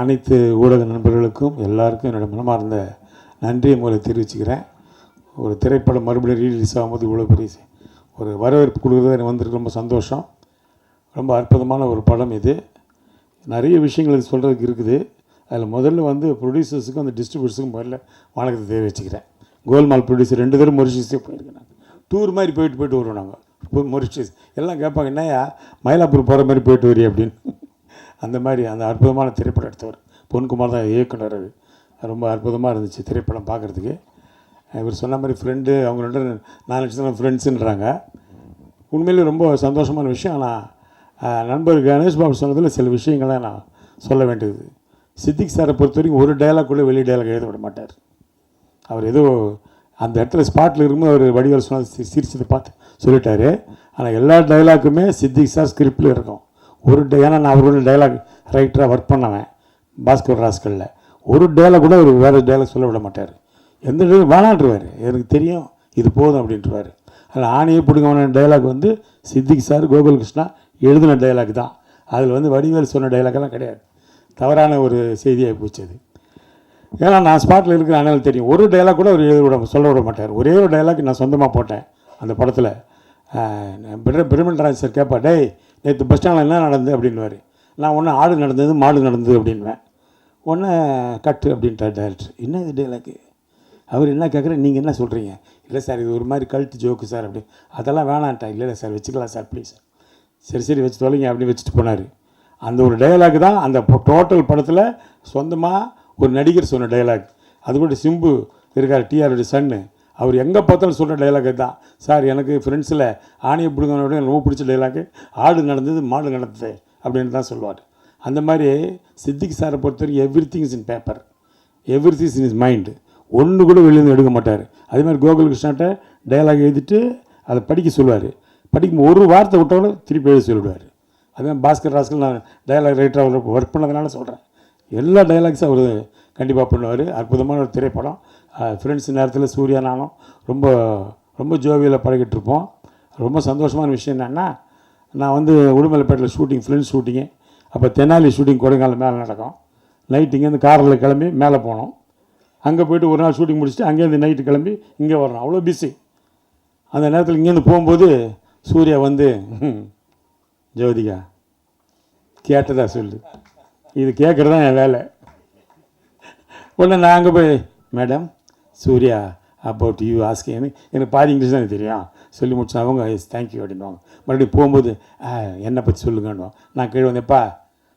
அனைத்து ஊடக நண்பர்களுக்கும் எல்லாருக்கும் என்னோட மனமார்ந்த நன்றியை உங்களை தெரிவிச்சுக்கிறேன். ஒரு திரைப்படம் மறுபடியும் ரீலீஸ் ஆகும்போது இவ்வளோ பெரிய ஒரு வரவேற்பு கொடுக்குறது எனக்கு வந்திருக்கு. ரொம்ப சந்தோஷம். ரொம்ப அற்புதமான ஒரு படம் இது. நிறைய விஷயங்கள் இது சொல்கிறதுக்கு இருக்குது. அதில் முதல்ல வந்து ப்ரொடியூசர்ஸுக்கும் அந்த டிஸ்ட்ரிபியூட்டர்ஸுக்கும் முதல்ல வணக்கத்தை தெரிவிச்சுக்கிறேன். கோல்மால் ப்ரொடியூசர் ரெண்டு பேரும் மொரிஷியஸே போயிருக்கேன் டூர் மாதிரி போயிட்டு போயிட்டு வருவோம் நாங்கள் மொரிஷியஸ் எல்லாம் கேட்பாங்க என்னையா மயிலாப்பூர் போகிற மாதிரி போயிட்டு வரி அப்படின்னு. அந்த மாதிரி அந்த அற்புதமான திரைப்படம் எடுத்தவர். பொன்குமார் தான் இயக்குனர் அது ரொம்ப அற்புதமாக இருந்துச்சு திரைப்படம் பார்க்குறதுக்கு இவர் சொன்ன மாதிரி ஃப்ரெண்டு அவங்க ரெண்டு நாலு லட்சத்தில் ஃப்ரெண்ட்ஸுன்றாங்க உண்மையிலே ரொம்ப சந்தோஷமான விஷயம். ஆனால் நண்பர் கணேஷ் பாபு சொன்னதில் சில விஷயங்களை நான் சொல்ல வேண்டியது. சித்திக் சாரை பொறுத்த வரைக்கும் ஒரு டயலாக் கூட வெளி டைலாக் எழுத விட மாட்டார். அவர் ஏதோ அந்த இடத்துல ஸ்பாட்டில் இருக்கும்போது அவர் வடிவேல் சொன்னது சி- சிரிச்சதை பார்த்து சொல்லிட்டாரு. ஆனால் எல்லா டைலாக்குமே சித்திக் சார் ஸ்கிரிப்டில் இருக்கும். ஒரு ஏன்னா நான் அவரோட டைலாக் ரைட்டராக ஒர்க் பண்ணுவேன் பாஸ்கர் ராஸ்கலில். ஒரு டைலாக் கூட அவர் வேறு டைலாக் சொல்ல விட மாட்டார். எந்த டைலாக் வேணான்றவார். எனக்கு தெரியும் இது போதும் அப்படின்றவார். அதில் ஆணையை பிடிங்கவன டைலாக் வந்து சித்திக் சார் கோகுல் கிருஷ்ணா எழுதின டைலாக் தான். அதில் வந்து வடிவேல் சொன்ன டைலாக்கெல்லாம் கிடையாது. தவறான ஒரு செய்தியாக போச்சு அது. ஏன்னா நான் ஸ்பாட்டில் இருக்கிற அண்ணல் தெரியும். ஒரு டைலாக் கூட அவர் எழுத விட சொல்ல விட மாட்டார். ஒரே ஒரு டைலாக் நான் சொந்தமாக போட்டேன் அந்த படத்தில். பிரமண்டராஜ் சார் கேட்பா டேய் நேற்று பஸ் ஸ்டாண்டில் என்ன நடந்தது? அப்படின்வார் நான் ஒன்று ஆடு நடந்தது மாடு நடந்தது அப்படின்வேன் ஒன்று கட்டு அப்படின்ட்டார் டேரக்டர் என்ன இது டைலாக்கு அவர் என்ன கேட்குற நீங்கள் என்ன சொல்கிறீங்க இல்லை சார் இது ஒரு மாதிரி கழுத்து ஜோக்கு சார் அப்படி. அதெல்லாம் வேணான்ட்டா இல்லை இல்லை சார் வச்சுக்கலாம் சார் ப்ளீஸ் சரி சரி வச்சு தொலைங்க அப்படின்னு வச்சுட்டு போனார். அந்த ஒரு டயலாக் தான் அந்த டோட்டல் படத்தில் சொந்தமாக ஒரு நடிகர் சொன்ன டயலாக் அது கூட சிம்பு இருக்கார் டிஆருடைய சன்னு. அவர் எங்கே பார்த்தாலும் சொல்கிற டைலாக் தான். சார் எனக்கு ஃப்ரெண்ட்ஸில் ஆணையை பிடிங்கனோட ரொம்ப பிடிச்ச டைலாக்கு ஆடு நடந்தது மாடு நடந்தது அப்படின்னு தான் சொல்லுவார். அந்த மாதிரி சித்திக் சாரை பொறுத்தவரைக்கும் every things in paper every things in is mind ஒன்று கூட வெளியிருந்து எடுக்க மாட்டார். அதே மாதிரி கோகுல் டைலாக் டயலாக் எழுதிட்டு அதை படிக்க சொல்லுவார். படிக்கும் ஒரு வார்த்தை விட்டவங்களும் திருப்பி எழுதி சொல்லிவிடுவார் அதே பாஸ்கர் ராஸ்கர் நான் டயலாக் ரைட்டராக ஒர்க் பண்ணதுனால சொல்கிறேன் எல்லா டைலாக்ஸும் அவர் கண்டிப்பாக பண்ணுவார். அற்புதமான ஒரு திரைப்படம். ஃப்ரெண்ட்ஸ் நேரத்தில் சூர்யா நானும் ரொம்ப ரொம்ப ஜோவியில் பழகிட்டு இருப்போம் ரொம்ப சந்தோஷமான விஷயம் என்னென்னா நான் வந்து உடுமலைப்பேட்டில் ஷூட்டிங் ஃப்ரெண்ட்ஸ் ஷூட்டிங்கு அப்போ தெனாலி ஷூட்டிங் கொடைக்கானல் மேலே நடக்கும். நைட் இங்கேருந்து காரில் கிளம்பி மேலே போனோம். அங்கே போயிட்டு ஒரு நாள் ஷூட்டிங் முடிச்சுட்டு அங்கேருந்து நைட்டு கிளம்பி இங்கே வரணும் அவ்வளோ பிஸி அந்த நேரத்தில் இங்கேருந்து போகும்போது சூர்யா வந்து ஜோதிகா கேட்டதா சொல்லு. இது கேட்குறது தான் என் வேலை. உடனே நான் அங்கே போய் madam Surya about you asking எனக்கு பாதி இங்கிலீஷ் தான் எனக்கு தெரியும். சொல்லி முடிச்சு அவங்க எஸ் தேங்க்யூ அப்படின்வாங்க மறுபடியும் போகும்போது "ஆ, என்னை பற்றி சொல்லுங்கன்னுவோம் நான் கீழே வந்தேப்பா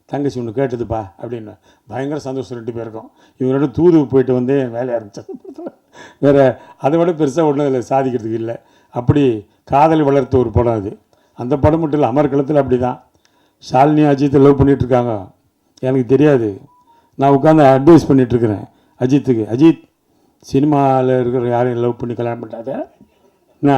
தங்கச்சி ஒன்று கேட்டதுப்பா அப்படின்னு பயங்கர சந்தோஷம் ரெண்டு பேருக்கும். இவங்களோட தூது போயிட்டு வந்து என் வேலையை ஆரம்பித்தேன் வேறு அதை விட பெருசாக ஒன்றும் அதில் சாதிக்கிறதுக்கு இல்லை. அப்படி காதல் வளர்த்த ஒரு படம் அது. அந்த படம் மட்டும் இல்லை அமர்களத்தில் அப்படி தான் ஷாலினி அஜித்தை லவ் பண்ணிகிட்ருக்காங்க எனக்கு தெரியாது. நான் உட்காந்து அட்வைஸ் பண்ணிகிட்ருக்கிறேன் அஜித்துக்கு. அஜித் சினிமாவில் இருக்கிற யாரையும் லவ் பண்ணி கல்யாணம் பண்ணாத என்ன?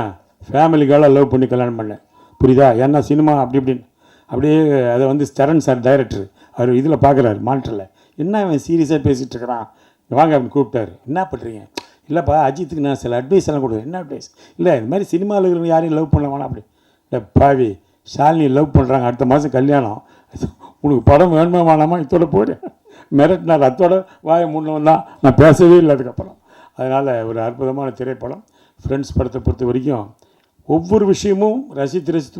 ஃபேமிலிக்காக லவ் பண்ணி கல்யாணம் பண்ணேன் புரியுதா? ஏன்னா சினிமா அப்படி இப்படின்னு. அப்படியே அதை வந்து சரண் சார் டைரக்டர் அவர் இதில் பார்க்குறாரு மானிட்டரில் என்ன இவன் சீரியஸாக பேசிகிட்டு இருக்கிறான்? வாங்க அப்படின்னு கூப்பிட்டாரு. என்ன பண்ணுறீங்க இல்லைப்பா அஜித்துக்கு நான் சில அட்வைஸ் எல்லாம் கொடுக்குறேன். என்ன அட்வைஸ் இல்லை இது மாதிரி சினிமாவில் இருக்கிறவங்க யாரையும் லவ் பண்ண வேணாம் அப்படி. இல்லை பாவி ஷாலினி லவ் பண்ணுறாங்க அடுத்த மாதம் கல்யாணம். உனக்கு படம் வேணுமா வேணாமா? இதோட போடு. மிரட்டினார். அத்தோட வாய முன்னவன் வந்தால் நான் பேசவே இல்லை அதுக்கப்புறம். அதனால் ஒரு அற்புதமான திரைப்படம். ஃப்ரெண்ட்ஸ் படத்தை பொறுத்த வரைக்கும் ஒவ்வொரு விஷயமும் ரசித்து ரசித்து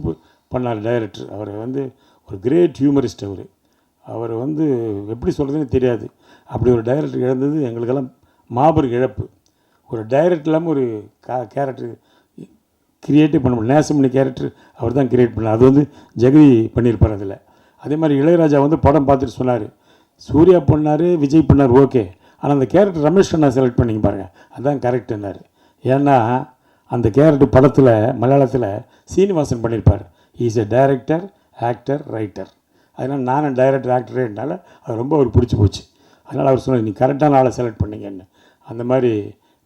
பண்ணார் டைரக்டர் அவர் வந்து ஒரு கிரேட் ஹியூமரிஸ்ட் அவர். அவர் வந்து எப்படி சொல்கிறதுன்னு தெரியாது. அப்படி ஒரு டைரக்டர் இழந்தது எங்களுக்கெல்லாம் மாபெரும் இழப்பு. ஒரு டைரக்டர் இல்லாமல் ஒரு கா கேரக்டர் கிரியேட்டே பண்ண முடியும் நேசம் பண்ணி கேரக்டர் அவர் தான் கிரியேட் பண்ணார். அது வந்து ஜெகதி பண்ணியிருப்பார் அதில். அதே மாதிரி இளையராஜா வந்து படம் பார்த்துட்டு சொன்னார். சூர்யா பண்ணார் விஜய் பண்ணார் ஓகே. ஆனால் அந்த கேரக்டர் ரமேஷ் அண்ணா செலக்ட் பண்ணிங்க பாருங்கள் அதுதான் கரெக்டுன்னாரு ஏன்னா அந்த கேரக்டர் படத்தில் மலையாளத்தில் சீனிவாசன் பண்ணியிருப்பார் is a director actor writer அதனால் நானும் டைரக்டர் ஆக்டரேனால அது ரொம்ப அவர் பிடிச்சி போச்சு. அதனால் அவர் சொன்னார் நீ கரெக்டான ஆளை செலக்ட் பண்ணிங்கன்னு. அந்த மாதிரி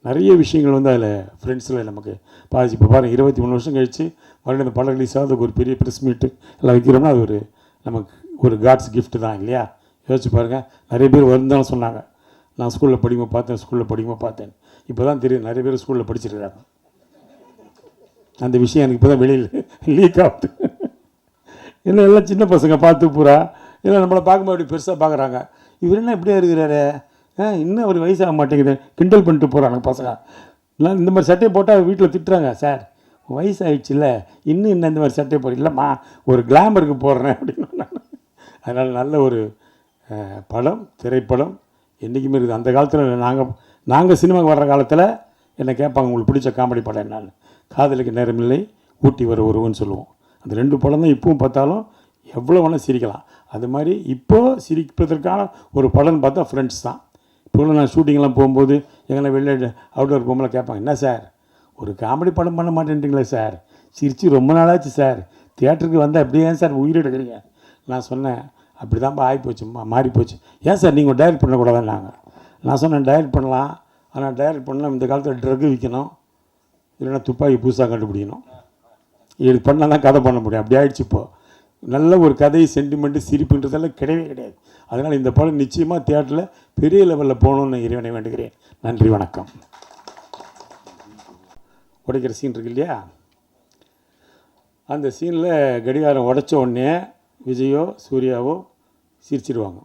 நிறைய விஷயங்கள் வந்து அதில் ஃப்ரெண்ட்ஸில் நமக்கு பாதிச்சு. இப்போ பாருங்கள் இருபத்தி மூணு வருஷம் கழித்து மறுபடியும் அந்த படம் ரிலீஸ் ஆகுது ஒரு பெரிய ப்ரெஸ் மீட்டு எல்லாம் வைக்கிறோம்னா அது ஒரு நமக்கு ஒரு காட்ஸ் கிஃப்ட்டு தான் இல்லையா? யோசிச்சு பாருங்கள் நிறைய பேர் வருந்தாலும் சொன்னாங்க நான் ஸ்கூலில் படிக்கும்போது பார்த்தேன் ஸ்கூலில் படிக்கும்போது பார்த்தேன். இப்போ தான் தெரியும் நிறைய பேர் ஸ்கூலில் படிச்சிருக்காங்க அந்த விஷயம் எனக்கு இப்போ தான் வெளியில் லீக் ஆகுது. என்ன எல்லாம் சின்ன பசங்க பார்த்து பூரா இல்லை நம்மளை பார்க்கும்போது அப்படி பெருசாக பார்க்குறாங்க. இவர் என்ன இப்படியே இருக்கிறாரு? ஆ இன்னும் அவர் வயசாக மாட்டேங்குது. கிண்டல் பண்ணிட்டு போகிறாங்க பசங்க. நான் இந்த மாதிரி சட்டையை போட்டால் வீட்டில் திட்டுறாங்க சார் வயசாகிடுச்சுல்ல இன்னும் என்ன இந்த மாதிரி சட்டையை போட இல்லைம்மா ஒரு கிளாமருக்கு போடுறேன் அப்படின்னு நான் அதனால் நல்ல ஒரு படம் திரைப்படம் என்றைக்குமே இருக்குது. அந்த காலத்தில் நாங்கள் நாங்கள் சினிமாவுக்கு வர்ற காலத்தில் என்னை கேட்பாங்க உங்களுக்கு பிடிச்ச காமெடி படம் என்னன்னு? காதலுக்கு நேரமில்லை ஊட்டி வர ஒருவன்னு சொல்லுவோம். அந்த ரெண்டு படம் தான் இப்பவும் பார்த்தாலும் எவ்வளோ வேணால் சிரிக்கலாம். அது மாதிரி இப்போது சிரிப்பதற்கான ஒரு படம்னு பார்த்தா ஃப்ரெண்ட்ஸ் தான். இப்போ நான் ஷூட்டிங்லாம் போகும்போது எங்களை வெளியே அவுட்டோர் போகும்போது கேட்பாங்க என்ன சார்? ஒரு காமெடி படம் பண்ண மாட்டேன்றீங்களே சார்? சிரிச்சு ரொம்ப நாளாச்சு சார். தியேட்டருக்கு வந்தால் அப்படியே ஏன் சார் உயிர் எடுக்கிறீங்க? நான் சொன்னேன் அப்படி தான்ப்பா ஆகிப்போச்சு மாறி போச்சு ஏன் சார் நீங்கள் டைரக்ட் பண்ணக்கூடாதுன்னாங்க? நான் சொன்னேன் டைரக்ட் பண்ணலாம். ஆனால் டைரக்ட் பண்ணலாம் இந்த காலத்தில் ட்ரக் விற்கணும் இல்லைன்னா துப்பாக்கி புதுசாக கண்டுபிடிக்கணும். இது பண்ணால் தான் கதை பண்ண முடியும். அப்படி ஆகிடுச்சு இப்போது நல்ல ஒரு கதை சென்டிமெண்ட்டு சிரிப்புன்றதெல்லாம் கிடையவே கிடையாது. அதனால் இந்த படம் நிச்சயமாக தியேட்டரில் பெரிய லெவலில் போகணும்னு இறைவனை வேண்டுகிறேன். நன்றி வணக்கம். உடைக்கிற சீன் இருக்கு இல்லையா? அந்த சீனில் கடிகாரம் உடைச்ச உடனே விஜயோ சூர்யாவோ சிரிச்சிடுவாங்க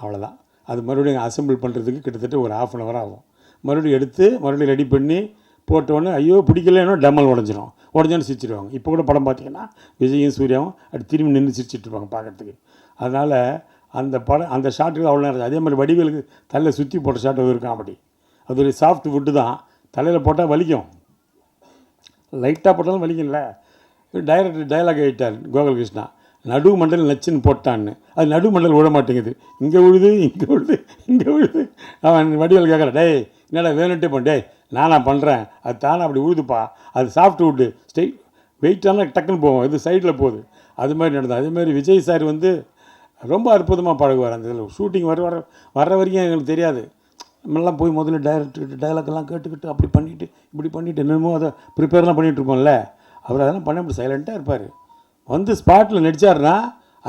அவ்வளோதான் அது மறுபடியும் அசம்பிள் பண்ணுறதுக்கு கிட்டத்தட்ட ஒரு ஆஃப் அன் ஹவர் ஆகும். மறுபடியும் எடுத்து மறுபடியும் ரெடி பண்ணி போட்டோன்னே ஐயோ பிடிக்கலன்னா டம்மல் உடஞ்சிரும். உடஞ்சோன்னு சிரிச்சிடுவாங்க இப்போ கூட படம் பார்த்தீங்கன்னா விஜயும் சூர்யாவும் அப்படி திரும்பி நின்று சிரிச்சிட்டு இருப்பாங்க பார்க்குறதுக்கு அதனால் அந்த படம் அந்த ஷாட்டுக்கு அவ்வளோ நேரம் அதே மாதிரி வடிவேலுக்கு தலையில் சுற்றி போட்ட ஷாட் அது ஒரு காமெடி அது ஒரு சாஃப்ட் ஃபுட்டு தான். தலையில் போட்டால் வலிக்கும். லைட்டாக போட்டாலும் வலிக்கும்ல. டைரக்டர் டயலாக் ஆகிட்டார் கோகுலகிருஷ்ணா. நடு மண்டல் நச்சுன்னு போட்டான்னு. அது நடு மண்டல் விழ மாட்டேங்குது இங்கே விழுது இங்கே விழுது இங்கே விழுது. அவன் வடிவல் கேட்குறான் டேய் என்னடா வேணுட்டே போ டேய் நானா பண்ணுறேன் அது தானே அப்படி உழுதுப்பா அது சாஃப்ட் வுட்டு ஸ்டெய் வெயிட்டான டக்குன்னு போவோம் இது சைடில் போகுது. அது மாதிரி நடந்தது. அதேமாதிரி விஜய் சார் வந்து ரொம்ப அற்புதமாக பழகுவார் அந்த இதில். ஷூட்டிங் வர வர வர்ற வரைக்கும் எங்களுக்கு தெரியாது. நம்மளாம் போய் முதல்ல டைரக்டர் டைலாக்லாம் கேட்டுக்கிட்டு அப்படி பண்ணிவிட்டு இப்படி பண்ணிவிட்டு என்னமோ அதை ப்ரிப்பேர்லாம் பண்ணிகிட்ருக்கோம்ல அவர் அதெல்லாம் பண்ண முடியும் சைலண்ட்டாக இருப்பார். வந்து ஸ்பாட்டில் நடித்தார்னா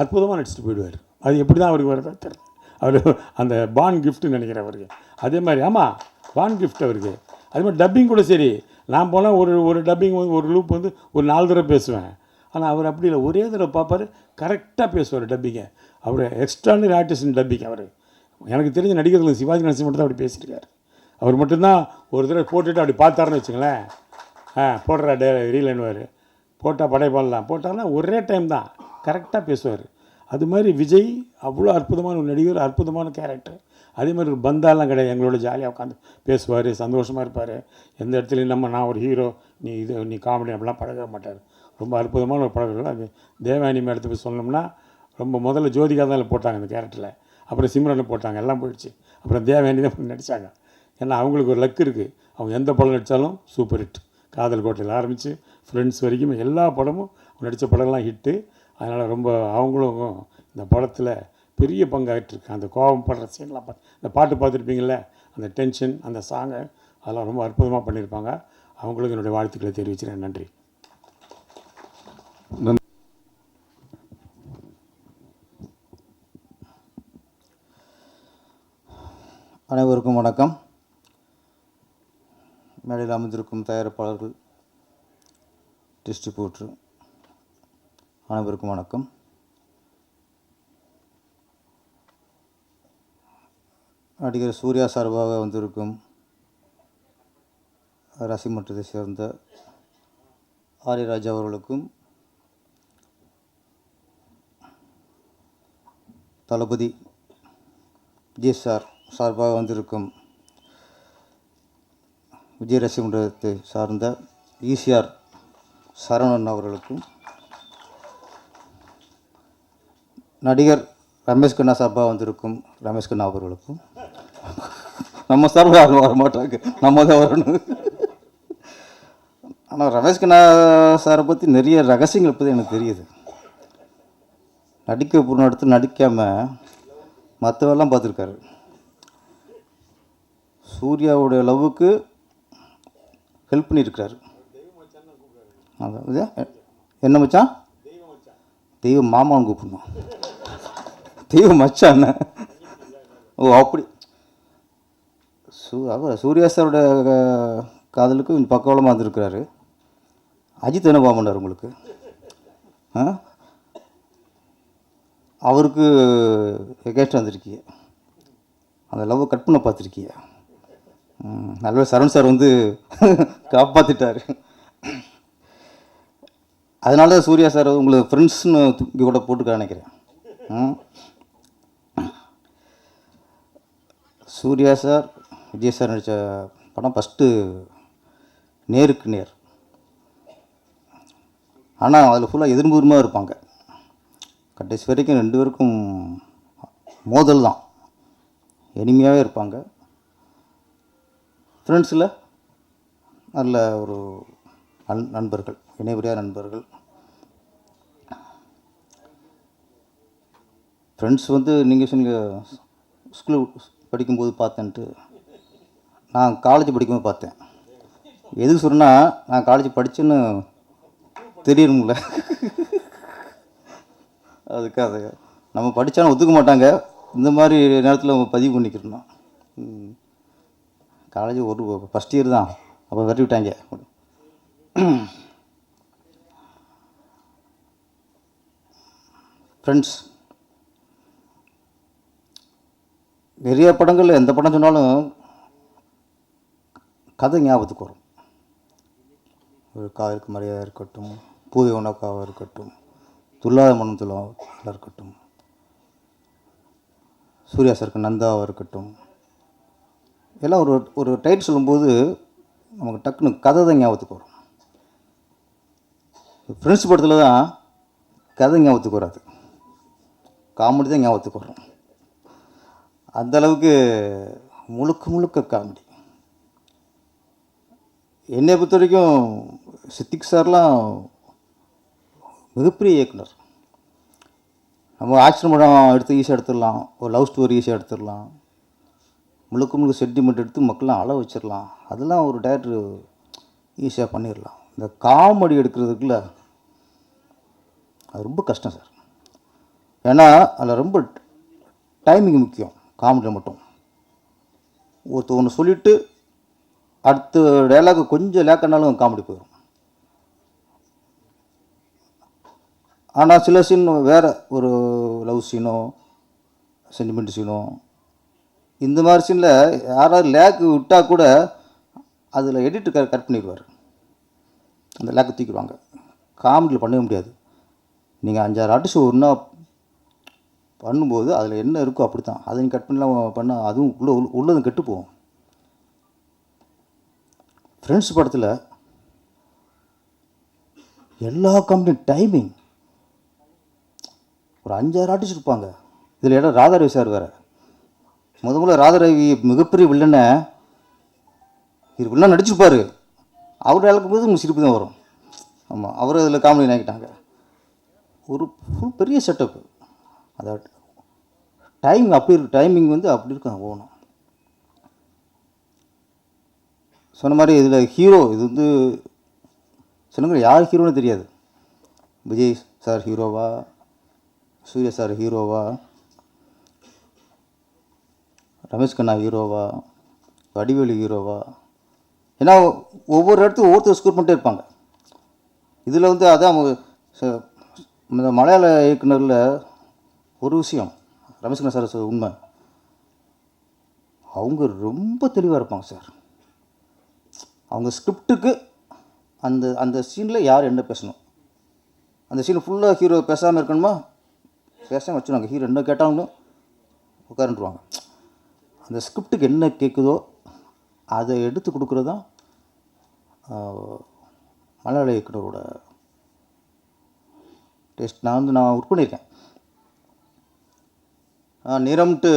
அற்புதமாக நடிச்சுட்டு போயிடுவார். அது எப்படி தான் அவருக்கு வருதோ தெரியல. அவர் அந்த பான் கிஃப்ட்டுன்னு நினைக்கிறேன் அவருக்கு. அதே மாதிரி ஆமாம் பான் கிஃப்ட் அவருக்கு. அதே மாதிரி டப்பிங் கூட சரி. நான் போனால் ஒரு ஒரு டப்பிங் வந்து ஒரு லூப் வந்து ஒரு நாலு தடவை பேசுவேன். ஆனால் அவர் அப்படி இல்லை. ஒரே தடவை பார்ப்பார் கரெக்டாக பேசுவார் டப்பிங்கை அவர் எக்ஸ்ட்ரானரி ஆர்டிஸ்ட் டப்பிங் அவர். எனக்கு தெரிஞ்ச நடிகர்கள் சிவாஜி கணேசன் மட்டும் தான் அப்படி பேசியிருக்காரு. அவர் மட்டும்தான் ஒரு தடவை போட்டுட்டு அப்படி பார்த்தாருன்னு வச்சுங்களேன். ஆ போடுறா டே ரீலன்வார் போட்டால் படைப்பாடலாம் போட்டாலும் ஒரே டைம் தான். கரெக்டாக பேசுவார். அது மாதிரி விஜய் அவ்வளோ அற்புதமான ஒரு நடிகர் அற்புதமான கேரக்டர் அதே மாதிரி ஒரு பந்தாலாம் கிடையாது. எங்களோட ஜாலியாக உட்காந்து பேசுவார் சந்தோஷமாக இருப்பார். எந்த இடத்துலையும் நம்ம நான் ஒரு ஹீரோ நீ இது நீ காமெடி அப்படிலாம் பழக மாட்டார். ரொம்ப அற்புதமான ஒரு பழக்கம் அது தேவானி மேடத்தை போய் சொன்னோம்னா ரொம்ப முதல்ல ஜோதிகா தான் போட்டாங்க அந்த கேரக்டரில் அப்புறம் சிம்ரனை போட்டாங்க. எல்லாம் போயிடுச்சு. அப்புறம் தேவானி தான் நடித்தாங்க ஏன்னா அவங்களுக்கு ஒரு லக் இருக்குது அவங்க எந்த படம் நடித்தாலும் சூப்பர் ஹிட் காதல் கோட்டையில் ஆரம்பித்து ஃப்ரெண்ட்ஸ் வரைக்கும் எல்லா படமும் நடித்த படம்லாம் ஹிட்டு அதனால் ரொம்ப அவங்களும் இந்த படத்தில் பெரிய பங்காற்றிருக்கு அந்த கோபம் படுற சீன்லாம் பா இந்த பாட்டு பார்த்துருப்பீங்கள அந்த டென்ஷன் அந்த சாங்கை அதெல்லாம் ரொம்ப அற்புதமாக பண்ணியிருப்பாங்க. அவங்களுக்கு என்னுடைய வாழ்த்துக்களை தெரிவிக்கிறேன் நன்றி. அனைவருக்கும் வணக்கம். மேடையில் அமைந்திருக்கும் தயாரிப்பாளர்கள் டிஸ்ட்ரிபியூட்டர் அனைவருக்கும் வணக்கம். நடிகர் சூர்யா சார்பாக வந்திருக்கும் ரசிமன்றத்தை சேர்ந்த ஆரியராஜா அவர்களுக்கும் தளபதி ஜி சார் சார்பாக வந்திருக்கும் விஜய் ரசிகமன்றத்தை சார்ந்த ஈசிஆர் சரவணன் அவர்களுக்கும் நடிகர் ரமேஷ் கண்ணா சார்பாக வந்திருக்கும் ரமேஷ் கண்ணா அவர்களுக்கும். நம்ம சார்பாக யாரும் வர மாட்டாங்க. நம்ம தான் வரணும். ஆனால் ரமேஷ் கண்ணா சாரை பற்றி நிறைய ரகசியங்கள் பற்றி எனக்கு தெரியுது. நடிக்க பொருள் எடுத்து நடிக்காமல் மற்றவெல்லாம் பார்த்துருக்காரு. சூர்யாவுடைய லவ்வுக்கு ஹெல்ப் பண்ணியிருக்கிறாரு. அதான் இது? என்ன மச்சான்? தெய்வ மாமான்னு கூப்பிடணும். தெய்வ மச்சான். ஓ அப்படி. சூ அவர் சூர்யா சாரோட காதலுக்கு கொஞ்சம் பக்கவளமாக இருந்திருக்கிறாரு. அஜித் என்ன பாமண்டார் உங்களுக்கு? ஆ? அவருக்கு எகேஸ்ட் வந்திருக்கீங்க அந்த லவ் கட் பண்ண பார்த்துருக்கீங்க நல்ல சரவண் சார் வந்து காப்பாற்றிட்டார் அதனால தான் சூர்யா சார் உங்களுக்கு ஃப்ரெண்ட்ஸ்னு தூக்கி கூட போட்டுக்க நினைக்கிறேன். சூர்யா சார் விஜய் சார் நடித்த படம் ஃபஸ்ட்டு நேருக்கு நேர். ஆனால் அதில் ஃபுல்லாக எதிர்பூர்மாக இருப்பாங்க. கடைசி வரைக்கும் ரெண்டு பேருக்கும் மோதல் தான். எளிமையாகவே இருப்பாங்க. ஃப்ரெண்ட்ஸில் நல்ல ஒரு நண் நண்பர்கள் இணைபிரியா நண்பர்கள். ஃப்ரெண்ட்ஸ் வந்து நீங்கள் சொன்னீங்க ஸ்கூல் படிக்கும்போது பார்த்தேன்ட்டு. நான் காலேஜ் படிக்கும்போது பார்த்தேன். எதுக்கு சொன்னால் நான் காலேஜ் படித்தேன்னு தெரியணும்ல அதுக்காக. நம்ம படித்தாலும் ஒத்துக்க மாட்டாங்க. இந்த மாதிரி நேரத்தில் நம்ம பதிவு பண்ணிக்கிறணும். காலேஜ் ஒரு ஃபஸ்ட் இயர் தான். அப்போ விரட்டி விட்டாங்க. ஃப்ரெண்ட்ஸ் நிறைய படங்கள் எந்த படம் சொன்னாலும் கதை ஞாபகத்துக்கு வரும். ஒரு காதலுக்கு மரியாதை இருக்கட்டும் பூவை உணக்காவாக இருக்கட்டும் துல்லாத மனம் துல்லாவாக இருக்கட்டும் சூர்யா சருக்கு நந்தாவாக இருக்கட்டும் எல்லாம் ஒரு ஒரு டைட் சொல்லும்போது நமக்கு டக்குன்னு கதை தான் ஞாபகத்துக்கு வரும். ஃப்ரெண்ட்ஸ் படத்தில் தான் கதை ஞாபகத்துக்கு வராது. காமெடி தான் ஞாபகத்துக்கு வரும். அந்தளவுக்கு முழுக்க முழுக்க காமெடி என்னை பொறுத்த வரைக்கும் சித்திக் சார்லாம் மிகப்பெரிய இயக்குனர். நம்ம ஆக்ஷன் படம் எடுத்து ஈஸியாக எடுத்துடலாம். ஒரு லவ் ஸ்டோரி ஈஸியாக எடுத்துடலாம். முழுக்க முழுக்க சென்டிமெண்ட் எடுத்து மக்கள்லாம் அள வச்சிடலாம். அதெல்லாம் ஒரு டேரக்டர் ஈஸியாக பண்ணிடலாம். இந்த காமெடி எடுக்கிறதுக்குள்ள அது ரொம்ப கஷ்டம் சார் ஏன்னா அதில் ரொம்ப டைமிங் முக்கியம் காமெடியில் மட்டும். ஒருத்த ஒன்று சொல்லிவிட்டு அடுத்த டைலாக் கொஞ்சம் லேக்கனாலும் காமெடி போயிடும் ஆனால் சில சீன் வேறு ஒரு லவ் சீனோ சென்டிமெண்ட் சீனோ இந்த மாதிரி சீனில் யாராவது லேக்கு விட்டால் கூட அதில் எடிட்டு க கட் பண்ணிடுவார். அந்த லேக்கை தூக்கிடுவாங்க. காமெடியில் பண்ணவே முடியாது. நீங்கள் அஞ்சாறு ஆர்டிஸ்ட் ஒன்றா பண்ணும்போது அதில் என்ன இருக்கோ அப்படி தான் அதை நீ கட் பண்ணலாம் பண்ணால் அதுவும் உள்ள உள்ளதும் கெட்டு போகும். ஃப்ரெண்ட்ஸ் படத்தில் எல்லா கம்பெனி டைமிங் ஒரு அஞ்சாறு ஆர்டிஸ்ட் இருப்பாங்க. இதில் இடம் ராதாரவி சார் வேறு. முதல்ல ராதரவி மிகப்பெரிய வில்லனை இது வில்லன் நடிச்சிருப்பார். அவர் இழக்கும் போது உங்களுக்கு சிரிப்பு தான் வரும். ஆமாம் அவர் அதில் காமெடி நினைக்கிட்டாங்க ஒரு ஃபுல் பெரிய செட்டப்பு அதாவது டைமிங் அப்படி இருக்கு டைமிங் வந்து அப்படி இருக்கும் ஓணும் சொன்ன மாதிரி இதில் ஹீரோ இது வந்து சொன்னாங்க யார் ஹீரோன்னு தெரியாது. விஜய் சார் ஹீரோவா சூர்யா சார் ஹீரோவா ரமேஷ் கண்ணா ஹீரோவா வடிவேலு ஹீரோவா ஏன்னா ஒவ்வொரு இடத்துக்கும் ஒவ்வொருத்தர் ஸ்கோர் பண்ணிட்டே இருப்பாங்க. இதில் வந்து அதான் அவங்க ச- இந்த மலையாள இயக்குனரில் ஒரு விஷயம் ரமேஷ் கண்ணா சார் உண்மை. அவங்க ரொம்ப தெளிவாக இருப்பாங்க சார். அவங்க ஸ்கிரிப்டுக்கு அந்த அந்த சீனில் யார் என்ன பேசணும்? அந்த சீன் ஃபுல்லாக ஹீரோ பேசாமல் இருக்கணுமா? பேசாமல் வச்சுருவாங்க. ஹீரோ என்ன கேட்டாலும் உட்காந்துருவாங்க அந்த ஸ்கிரிப்டுக்கு என்ன கேட்குதோ அதை எடுத்து கொடுக்குறது தான் மலையாள இயக்குனரோட டேஸ்ட் நான் வந்து நான் ஒர்க் பண்ணியிருக்கேன். நிறம்ட்டு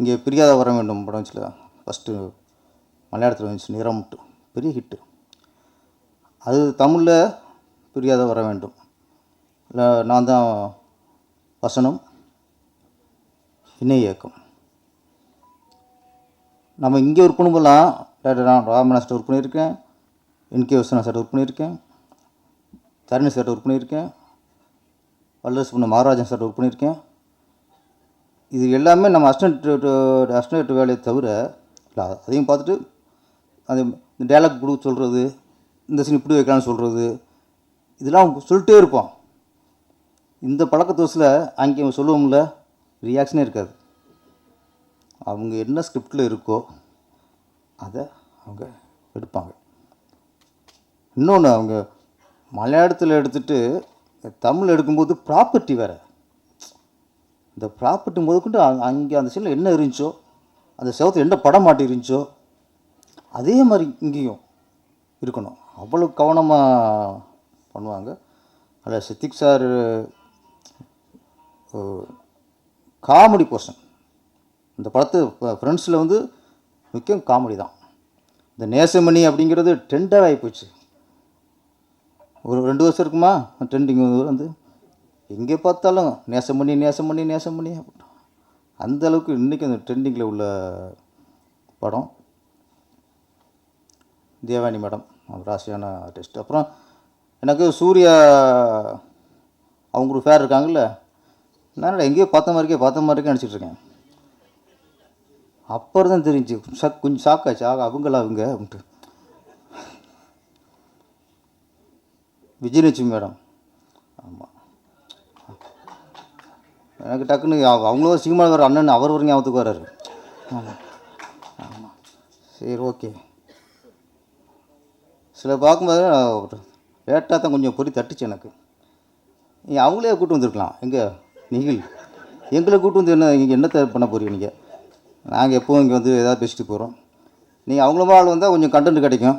இங்கே பிரியாத வர வேண்டும் படம் வச்சுல ஃபஸ்ட்டு மலையாளத்தில் வந்துச்சு நிறம்ட்டு பெரிய ஹிட்டு அது தமிழில் பிரியாத வர வேண்டும். இல்லை நான் தான் வசனம் இணை இயக்கம். நம்ம இங்கே ஒர்க் பண்ணும்போதெல்லாம் டாக்டர் நான் ராமநாஸ்டர் ஒர்க் பண்ணியிருக்கேன். என்கே வசனா சார் ஒர்க் பண்ணியிருக்கேன். தரணி சார் ஒர்க் பண்ணியிருக்கேன். வல்லரசு பண்ண மகாராஜன் சார் ஒர்க் பண்ணியிருக்கேன். இது எல்லாமே நம்ம அஸ்டன்ட் அஸ்டன்ட் வேலையை தவிர இல்லை அதையும் பார்த்துட்டு அது இந்த டேலாக் கொடுக்க சொல்கிறது இந்த சீன் இப்படி வைக்கலாம்னு சொல்கிறது இதெல்லாம் சொல்லிட்டே இருப்போம் இந்த பழக்க தோசில் அங்கே சொல்லுவோம்ல ரியாக்ஷனே இருக்காது. அவங்க என்ன ஸ்கிரிப்டில் இருக்கோ அதை அவங்க எடுப்பாங்க. இன்னொன்று அவங்க மலையாளத்தில் எடுத்துட்டு தமிழ் எடுக்கும்போது ப்ராப்பர்ட்டி வேறு. இந்த ப்ராப்பர்ட்டி முதற்கொண்டு அங்கே அந்த சைடில் என்ன இருந்துச்சோ அந்த செவத்தில் என்ன படம் மாட்டி இருந்துச்சோ அதே மாதிரி இங்கேயும் இருக்கணும். அவ்வளோ கவனமாக பண்ணுவாங்க. அதில் சித்திக் சார் காமெடி போர்ஷன் இந்த படத்து ஃப்ரெண்ட்ஸில் வந்து முக்கியம் காமெடி தான். இந்த நேசமணி அப்படிங்கிறது ட்ரெண்டாக ஆகிப்போச்சு ஒரு ரெண்டு வருஷம் இருக்குமா? ட்ரெண்டிங் வந்து எங்கே பார்த்தாலும் நேசமணி நேசமணி நேசமணி அப்படின்னு. அந்த அளவுக்கு இன்றைக்கி அந்த ட்ரெண்டிங்கில் உள்ள படம். தேவானி மேடம் ராசியான ஆர்டிஸ்ட் அப்புறம் எனக்கு சூர்யா அவங்க ஒரு ஃபேர் இருக்காங்கல்ல. நான் எங்கேயோ பார்த்த மாதிரிக்கே பார்த்த மாதிரிக்கே நினச்சிட்டு இருக்கேன். அப்புறம் தான் தெரிஞ்சு சக் கொஞ்சம் ஷாக்காச்சு ஆக அவங்கள அவங்க? அப்படின்ட்டு. விஜயலட்சுமி மேடம். ஆமாம் எனக்கு டக்குன்னு அவ- அவங்களும் சினிமா வர அண்ணன் அவர் ஒரு ஞாபகத்துக்கு வர்றாரு. ஆமாம் ஆமாம் சரி ஓகே. சில பார்க்கும்போது லேட்டாக தான் கொஞ்சம் பொறி தட்டுச்சு எனக்கு. நீ அவங்களே கூட்டு வந்திருக்கலாம். எங்கே? நீங்கள் எங்களை கூப்பிட்டு வந்து என்ன இங்கே என்னத்தை பண்ண போகிறீங்க நீங்கள் நாங்கள் எப்போவும் இங்கே வந்து எதாவது பேசிட்டு போகிறோம் நீங்கள் அவங்கள ஆள் வந்தால் கொஞ்சம் கண்டென்ட் கிடைக்கும்.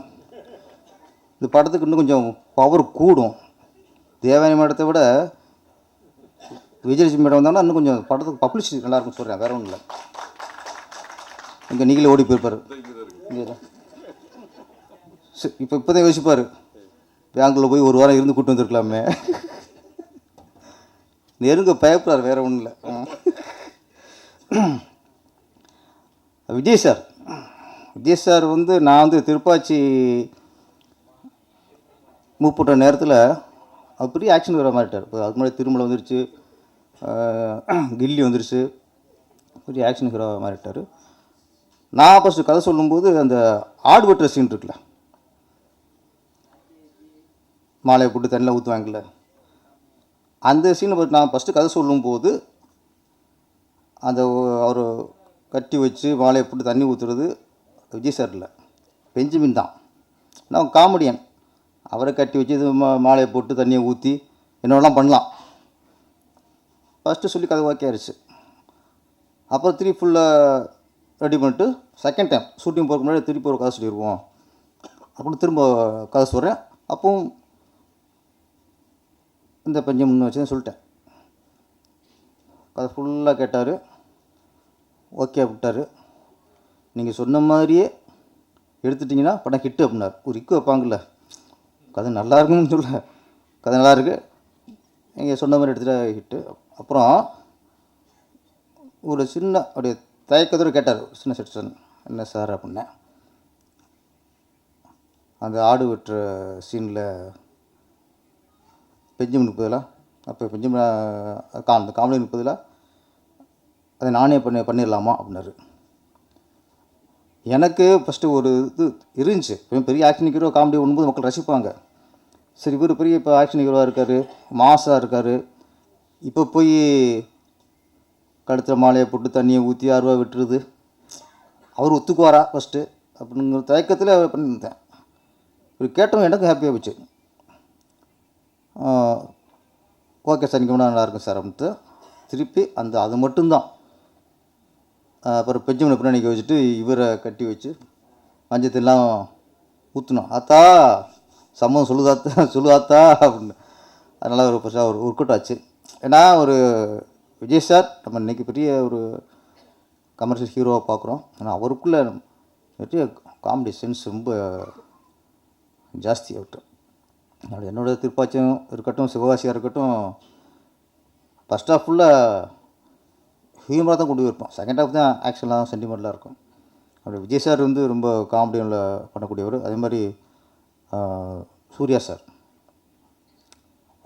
இந்த படத்துக்கு இன்னும் கொஞ்சம் பவர் கூடும். தேவானி மேடத்தை விட விஜயலட்சுமி மேடம் வந்தாங்கன்னா இன்னும் கொஞ்சம் படத்துக்கு பப்ளிசிட்டி நல்லாயிருக்கும் சொல்கிறேன் வேற ஒன்றும் இல்லை. இங்கே நீங்களே ஓடி போயிருப்பார். இப்போ இப்போ தான் யோசிப்பார். பேங்க்கில் போய் ஒரு வாரம் இருந்து கூட்டு வந்துருக்கலாமே. நெருங்க பயப்படுறார் வேற ஒன்றும் இல்லை. விஜய் சார். விஜய் சார் வந்து நான் வந்து திருப்பாச்சி மூப்புட்ட நேரத்தில் அவர் பெரிய ஆக்ஷன் வர மாட்டார் இப்போ அதுக்கு முன்னாடி திருமலை வந்துருச்சு. கில்லி வந்துருச்சு. பெரிய ஆக்ஷன் ஹீரோ மாறிட்டார் நான் ஃபஸ்ட்டு கதை சொல்லும்போது அந்த ஆடு வெட்டுற சீன் இருக்குல்ல. மாலையை போட்டு தண்ணியில் ஊற்றுவாங்கல்ல அந்த சீனை பற்றி நான் ஃபஸ்ட்டு கதை சொல்லும்போது அந்த அவர் கட்டி வச்சு மாலையை போட்டு தண்ணி ஊற்றுறது விஜய் சார் இல்லை. பெஞ்சமின் தான். நான் காமெடியன் அவரை கட்டி வச்சு இது மா மாலையை போட்டு தண்ணியை ஊற்றி என்னெல்லாம் பண்ணலாம். ஃபஸ்ட்டு சொல்லி கதை ஓகே ஆயிடுச்சு அப்புறம் திருப்பி ஃபுல்லாக ரெடி பண்ணிட்டு செகண்ட் டைம் ஷூட்டிங் போகிறதுக்கு முன்னாடி திருப்பி ஒரு கதை சொல்லிடுவோம் அப்படின்னு திரும்ப கதை சொல்கிறேன் அப்பவும் இந்த பஞ்சம்னு வச்சு சொல்லிட்டேன். கதை ஃபுல்லாக கேட்டார். ஓகே விட்டார் நீங்கள் சொன்ன மாதிரியே எடுத்துட்டிங்கன்னா படம் ஹிட்டு அப்படின்னார். ஒரு இக்கு வைப்பாங்கள்ல கதை நல்லா இருக்குன்னு சொல்ல கதை நல்லா இருக்குது நீங்கள் சொன்ன மாதிரி எடுத்துகிட்டு ஹிட்டு அப்புறம் ஒரு சின்ன அப்படியே தயக்கத்தோடு கேட்டார். சின்ன செக்ஷன் என்ன சார் அப்படின்னேன் அந்த ஆடு வெட்டுற சீனில் பெஞ்சமின் பதிலாக அப்போ பெஞ்சமின் கா அந்த பதிலாக அதை நானே பண்ணி பண்ணிடலாமா? அப்படின்னாரு. எனக்கு ஃபஸ்ட்டு ஒரு இது இருந்துச்சு. இப்போ பெரிய ஆக்ஷன் ஹீரோ காமெடி ஒன்றும்போது மக்கள் ரசிப்பாங்க. சரி இவர் பெரிய இப்போ ஆக்ஷன் ஹீரோவாக இருக்கார் மாசாக இருக்கார். இப்போ போய் கடுத்த மாலையை போட்டு தண்ணியை ஊற்றி அருவா விட்டுருது அவர் ஒத்துக்குவாரா ஃபஸ்ட்டு அப்படிங்கிற தயக்கத்தில் பண்ணியிருந்தேன். இவர் கேட்டவங்க எனக்கும் ஹாப்பியாக போச்சு. ஓகே சார் இங்கே நல்லா இருக்கும் சார் அப்படின்ட்டு திருப்பி அந்த அது மட்டும்தான். அப்புறம் பெஞ்சமனை பின்னாடி வச்சுட்டு இவரை கட்டி வச்சு மஞ்சத்தெல்லாம் ஊற்றணும் ஆத்தா சம்மந்தம் சொல்லுதாத்தா சொல்லுதாத்தா அப்படின்னு. அதனால் ஒரு பெருசாக ஒரு ஒர்க் அவுட் ஆச்சு. ஏன்னா ஒரு விஜய் சார் நம்ம இன்னைக்கு பெரிய ஒரு கமர்ஷியல் ஹீரோவாக பார்க்குறோம் ஆனால் அவருக்குள்ளே பெரிய காமெடி சென்ஸ் ரொம்ப ஜாஸ்தி அவர்கிட்ட அதோட என்னோடய திருப்பாச்சியம் இருக்கட்டும் சிவகாசியாக இருக்கட்டும் ஃபஸ்ட் ஆஃப் ஃபுல்லாக ஹியூமராக தான் கொண்டு போயிருப்போம். செகண்ட் ஹாஃப் தான் ஆக்ஷன்லாம் சென்டிமெண்ட்லாம் இருக்கும். அப்படி விஜய் சார் வந்து ரொம்ப காமெடியில் பண்ணக்கூடியவர். அதே மாதிரி சூர்யா சார்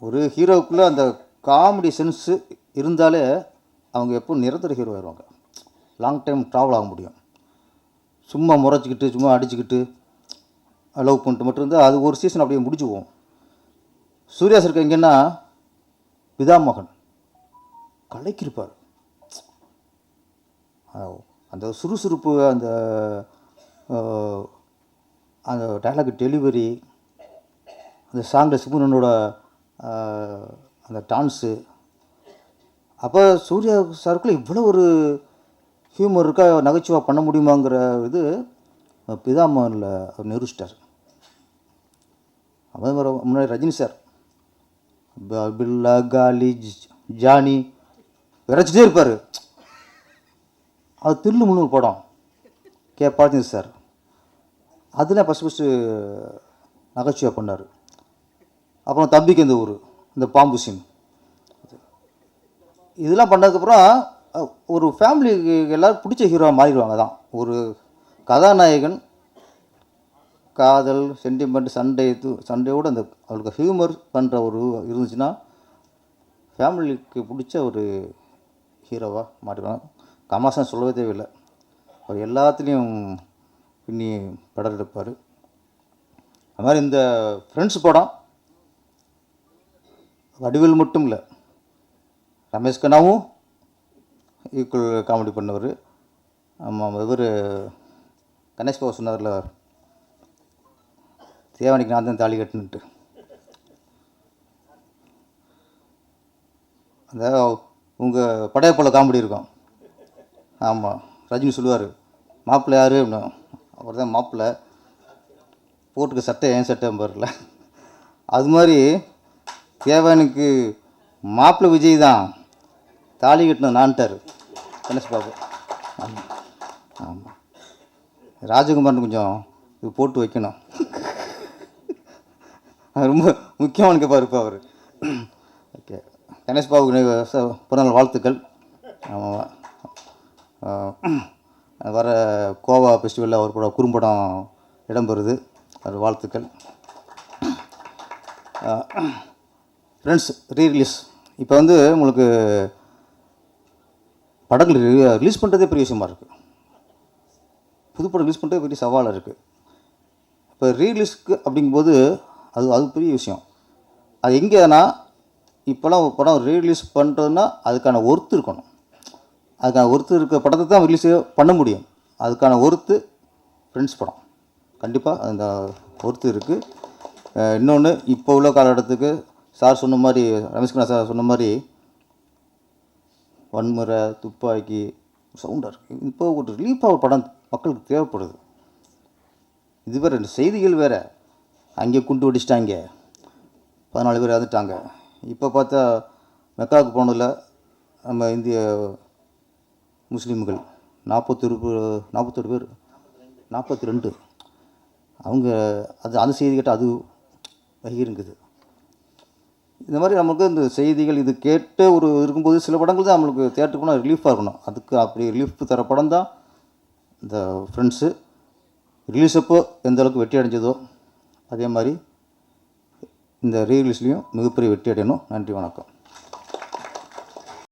ஒரு ஹீரோவுக்குள்ளே அந்த காமெடி சென்ஸு இருந்தாலே அவங்க எப்போ நிரந்தர ஹீரோ ஆயிடுவாங்க லாங் டைம் ட்ராவல் ஆக முடியும். சும்மா முறைச்சிக்கிட்டு சும்மா அடிச்சுக்கிட்டு லவ் பண்ணிட்டு மட்டும் இருந்தால் அது ஒரு சீசன் அப்படியே முடிஞ்சு சூர்யா சார் எங்கன்னா பிதாமகன் கலைக்கிருப்பார். அந்த சுறுசுறுப்பு அந்த அந்த டைலாக் டெலிவரி அந்த சாங்கில் சிமுனனோட அந்த டான்ஸு அப்போ சூர்யா சாருக்குள்ளே இவ்வளோ ஒரு ஹியூமர் இருக்கா நகைச்சுவாக பண்ண முடியுமாங்கிற இது பிதாமனில் அவர் நிரூபிச்சிட்டார். அதே மாதிரி முன்னாடி ரஜினி சார். பில்லா காலி ஜானி விரைச்சிட்டே இருப்பார். அது தில்லு முன்னூறு படம். கே. பாரதிங்க சார். அதில் ஃபஸ்ட்டு ஃபஸ்ட்டு நகைச்சுவை பண்ணார். அப்புறம் தம்பிக்கு இந்த ஊர் இந்த பாம்பு சீன் இதெல்லாம் பண்ணதுக்கப்புறம் ஒரு ஃபேமிலிக்கு எல்லோரும் பிடிச்ச ஹீரோவாக மாறிடுவாங்க தான் ஒரு கதாநாயகன் காதல் சென்டிமெண்ட் சண்டை இது சண்டையோடு அந்த அவளுக்கு ஹியூமர் பண்ணுற ஒரு இருந்துச்சுன்னா ஃபேமிலிக்கு பிடிச்ச ஒரு ஹீரோவாக மாறிடுவாங்க. கமல்ஹாசன் சொல்லவே தேவையில்லை. அவர் எல்லாத்துலேயும் பின்னி படம் எடுப்பார் அது மாதிரி இந்த ஃப்ரெண்ட்ஸ் படம் வடிவில் மட்டும் இல்லை ரமேஷ் கண்ணாவும் ஈக்குவல் காமெடி பண்ணவர். ஆமாம் இவர் கணேஷ் பாபு சொன்னார்ல தேவானிக்கு நான் தான் தாலி கட்டுன்ட்டு அந்த உங்கள் படையப்போல காமெடி இருக்கும். ஆமாம் ரஜினி சொல்லுவார் மாப்பிள்ளை யார்? அப்படின்னு அவர் தான் மாப்பிள்ளை. போட்டுக்க சட்டை ஏன் சட்டை பாருல. அது மாதிரி தேவனுக்கு மாப்பிள்ளை விஜய் தான் தாலி கட்டின நான்ட்டார். கணேஷ் பாபு. ஆமாம் ஆமாம் ராஜகுமார்னு கொஞ்சம் இது போட்டு வைக்கணும். ரொம்ப முக்கியமான கேட்பார் இப்போ அவர். ஓகே. கணேஷ் பாபுக்கு பிறநாள் வாழ்த்துக்கள். ஆமாம் வர கோவா ஃபெஸ்டிவலில் அவர் கூட குறும்படம் இடம்பெறுது. அது வாழ்த்துக்கள். ஃப்ரெண்ட்ஸ் ரீ-ரிலீஸ் இப்போ வந்து உங்களுக்கு படங்கள் ரிலீஸ் பண்ணுறதே பெரிய விஷயமா இருக்குது புது படம் ரிலீஸ் பண்ணுறதே பெரிய சவாலாக இருக்குது இப்போ ரீலீஸ்க்கு அப்படிங்கும்போது அது அது பெரிய விஷயம். அது எங்கேனா இப்போலாம் படம் ரீரிலீஸ் பண்ணுறதுன்னா அதுக்கான ஒர்த்து இருக்கணும். அதுக்கான ஒருத்து இருக்க படத்தை தான் ரிலீஸ் பண்ண முடியும். அதுக்கான ஒர்த்து ஃப்ரெண்ட்ஸ் படம். கண்டிப்பாக அந்த ஒர்த்து இருக்குது இன்னொன்று இப்போ உள்ள காலகட்டத்துக்கு சார் சொன்ன மாதிரி ரமேஷ்குமார் சார் சொன்ன மாதிரி வன்முறை துப்பாக்கி சவுண்டாக இருக்குது இப்போ ஒரு ரிலீஃபாக ஒரு படம் மக்களுக்கு தேவைப்படுது. இது வேறு ரெண்டு செய்திகள் வேறு. அங்கே குண்டு வெடிச்சிட்டாங்க. பதினாலு பேர் இறந்துட்டாங்க. இப்போ பார்த்தா மெக்காவுக்கு போனதில் நம்ம இந்திய முஸ்லீம்கள். நாற்பத்தொரு நாற்பத்தொரு பேர். நாற்பத்தி ரெண்டு அவங்க அது அந்த செய்தி கேட்டால் அது வகிருங்குது இந்த மாதிரி நமக்கு இந்த செய்திகள் இது கேட்டு ஒரு இருக்கும்போது சில படங்கள் தான் நம்மளுக்கு தேட்டருக்கு போனால் ரிலீஃபாக இருக்கணும். அதுக்கு அப்படி ரிலீஃப் தர படம் தான் இந்த ஃப்ரெண்ட்ஸு ரிலீஸ் அப்போ எந்த அளவுக்கு வெற்றி அடைஞ்சதோ அதே மாதிரி இந்த ரீ ரிலீஸ்லேயும் மிகப்பெரிய வெற்றி அடையணும். நன்றி வணக்கம்.